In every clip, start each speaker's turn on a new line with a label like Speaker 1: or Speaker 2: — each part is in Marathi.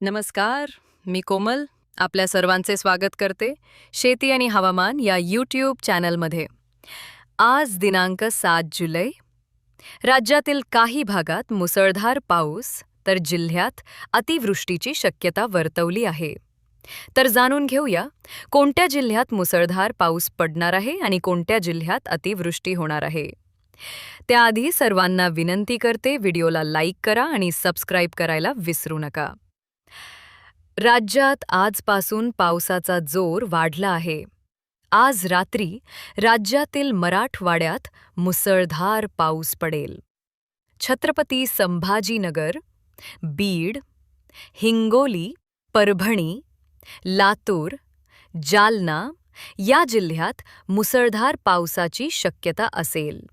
Speaker 1: नमस्कार मी कोमल आपल्या सर्वांचे स्वागत करते शेती आणि हवामान या यूट्यूब चॅनलमध्ये. आज दिनांक सात जुलै. राज्यातील काही भागात मुसळधार पाऊस तर जिल्ह्यात अतिवृष्टीची शक्यता वर्तवली आहे. तर जाणून घेऊया कोणत्या जिल्ह्यात मुसळधार पाऊस पडणार आहे आणि कोणत्या जिल्ह्यात अतिवृष्टी होणार आहे? त्याआधी सर्वांना विनंती करते व्हिडिओला लाईक करा आणि सबस्क्राईब करायला विसरू नका. राज्यात आजपासून पावसाचा जोर वाढला आहे. आज रात्री राज्यातील मराठवाड्यात मुसळधार पाऊस पडेल. छत्रपती संभाजीनगर बीड हिंगोली परभणी लातूर जालना या जिल्ह्यात मुसळधार पावसाची शक्यता असेल.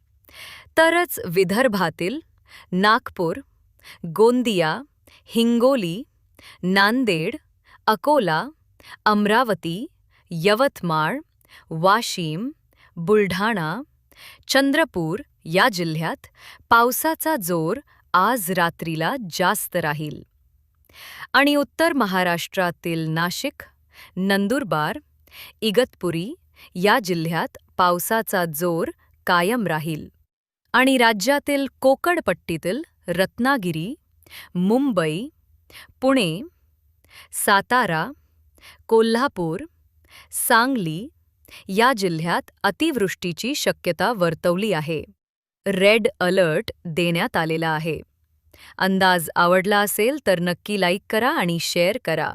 Speaker 1: तरच विदर्भातील नागपूर गोंदिया हिंगोली नांदेड अकोला अमरावती यवतमाळ वाशिम बुलढाणा चंद्रपूर या जिल्ह्यात पावसाचा जोर आज रात्रीला जास्त राहील. आणि उत्तर महाराष्ट्रातील नाशिक नंदुरबार इगतपुरी या जिल्ह्यात पावसाचा जोर कायम राहील. आणि राज्यातील कोकणपट्टीतील रत्नागिरी मुंबई पुणे सातारा कोल्हापूर सांगली या जिल्ह्यात अतिवृष्टीची शक्यता वर्तवली आहे. रेड अलर्ट देण्यात आलेला आहे. अंदाज आवडला असेल तर नक्की लाईक करा आणि शेअर करा.